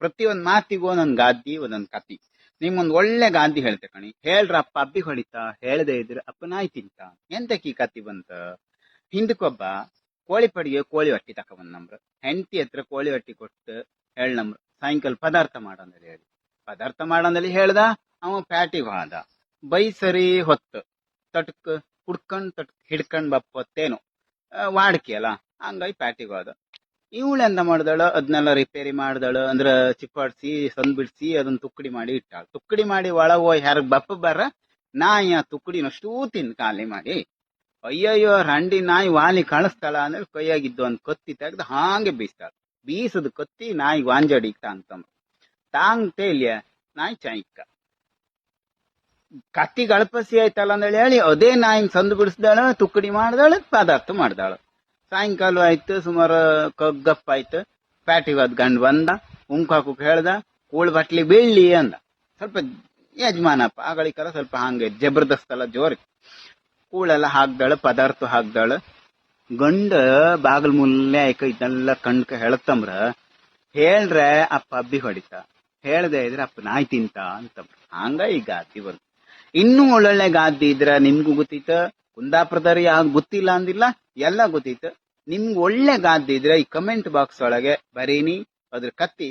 ಪ್ರತಿಯೊಂದ್ ಮಾತಿಗೂ ಒಂದೊಂದ್ ಗಾದಿ ಒಂದೊಂದ್ ಕತಿ ನಿಮ್ಗೊಂದ್ ಒಳ್ಳೆ ಗಾದಿ ಹೇಳ್ತೆ ಕಣಿ. ಹೇಳ್ರಪ್ಪ ಅಬ್ಬಿ ಹೊಡಿತಾ ಹೇಳದೆ ಇದ್ರೆ ಅಪ್ಪ ನಾಯಿ ತಿಂತ. ಎಂತಕ್ಕೆ ಈ ಕತಿ ಬಂತ? ಹಿಂದಕ್ಕೊಬ್ಬ ಕೋಳಿ ಪಡಿಗೆ ಕೋಳಿ ಹೊಟ್ಟಿ ತಕೊಂಬಂದ್ ಹೆಂಡತಿ ಹತ್ರ ಕೋಳಿ ಹೊಟ್ಟಿ ಕೊಟ್ಟು ಹೇಳ್ನಮ್ರ ಸಾಯಂಕಾಲ ಪದಾರ್ಥ ಮಾಡಂದಲ್ಲಿ ಹೇಳಿ. ಪದಾರ್ಥ ಮಾಡಂದಲ್ಲಿ ಹೇಳ್ದ, ಅವ ಪ್ಯಾಟಿಗೆ ಹೋದ ಬೈ ಸರಿ ಹೊತ್ತು. ತಟ್ಕ ಕುಡ್ಕೊಂಡ್ ತಟ್ ಹಿಡ್ಕಂಡ್ ಬಪ್ಪ ಹೊತ್ತೇನು ವಾಡ್ಕಿ ಅಲ್ಲ. ಹಂಗಾಗಿ ಪ್ಯಾಟಿಗೆ ಹೋದ ಇವಳು ಎಂತ ಮಾಡ್ದಾಳ? ಅದನ್ನೆಲ್ಲ ರಿಪೇರಿ ಮಾಡ್ದಾಳ. ಅಂದ್ರ ಚಿಪ್ಪಾಡ್ಸಿ ಸಂದ್ ಬಿಡ್ಸಿ ಅದನ್ನ ತುಕ್ಕಡಿ ಮಾಡಿ ಇಟ್ಟಾಳ. ತುಕ್ಕಡಿ ಮಾಡಿ ಒಳ ಹೋಗಿ ಯಾರಿಗ್ ಬಪ್ಪ ಬರ ನಾಯಿ ಆ ತುಕ್ಕಡಿನಷ್ಟೂ ತಿನ್ ಖಾಲಿ ಮಾಡಿ. ಅಯ್ಯಯ್ಯೋ, ರಂಡಿ ನಾಯಿ ವಾಲಿ ಕಳಿಸ್ತಾಳ ಅಂದ್ರೆ ಕೈಯಾಗಿದ್ದು ಒಂದ್ ಕತ್ತಿ ತೆಗ್ದು ಹಾಗೆ ಬೀಸ್ತಾಳ. ಬೀಸದ ಕತ್ತಿ ನಾಯಿ ವಾಂಜಡಿ ಅಂತಂದ. ತಾಂಗ್ ತೇಲ್ಯ, ನಾಯಿ ಚಾಯ್ಕ. ಕತ್ತಿ ಗಳಪಸಿ ಆಯ್ತಲ್ಲ ಅಂದೇಳಿ ಹೇಳಿ, ಅದೇ ನಾಯಿನ್ ಸಂದು ಬಿಡಿಸ್ದಾಳ ತುಕ್ಕಡಿ ಮಾಡ್ದಾಳ, ಪದಾರ್ಥ ಮಾಡ್ದಾಳ. ಸಾಯಂಕಾಲ ಆಯ್ತು, ಸುಮಾರು ಕಗ್ಗಪ್ಪ ಆಯ್ತು. ಪ್ಯಾಟಿಗೆ ಹೋದ್ ಗಂಡು ಬಂದ ಉಂಕ್ ಹಾಕೋಕ್ ಹೇಳ್ದ, ಕೂಳ್ ಬಟ್ಲಿ ಬೀಳ್ಲಿ ಅಂದ. ಸ್ವಲ್ಪ ಯಜಮಾನಪ್ಪ, ಆಗಳಿಕರ ಸ್ವಲ್ಪ ಹಂಗೆ ಜಬರ್ದಸ್ತ್ ಅಲ್ಲ ಜೋರಿ. ಕೂಳೆಲ್ಲ ಹಾಕ್ದಾಳ, ಪದಾರ್ಥ ಹಾಕ್ದಾಳ. ಗಂಡ ಬಾಗಲ್ ಮುಲ್ಲೆ ಆಯ್ಕ ಇದನ್ನೆಲ್ಲ ಕಣ್ಕ ಹೇಳತ್ತಂಬ್ರ ಹೇಳ್ರೆ, ಅಪ್ಪ ಅಬ್ಬಿ ಹೊಡಿತ. ಹೇಳ್ದೆ ಇದ್ರೆ ಅಪ್ಪ ನಾಯಿ ತಿಂತ ಅಂತ ಹಂಗ ಈ ಗಾದಿ ಬಂತು ಇನ್ನೂ ಒಳ್ಳೊಳ್ಳೆ ಗಾದಿ ಇದ್ರ ನಿಮ್ಗೂ ಗೊತ್ತಿತ್ತ. ಕುಂದಾಪುರದವ್ರು ಯಾವ್ದು ಗೊತ್ತಿಲ್ಲ ಅಂದಿಲ್ಲ, ಎಲ್ಲ ಗೊತ್ತಿತ್ತು. ನಿಮ್ಗೆ ಒಳ್ಳೆ ಗಾದೆ ಇದ್ರೆ ಈ ಕಮೆಂಟ್ ಬಾಕ್ಸ್ ಒಳಗೆ ಬರೀನಿ, ಅದ್ರ ಕತ್ತಿ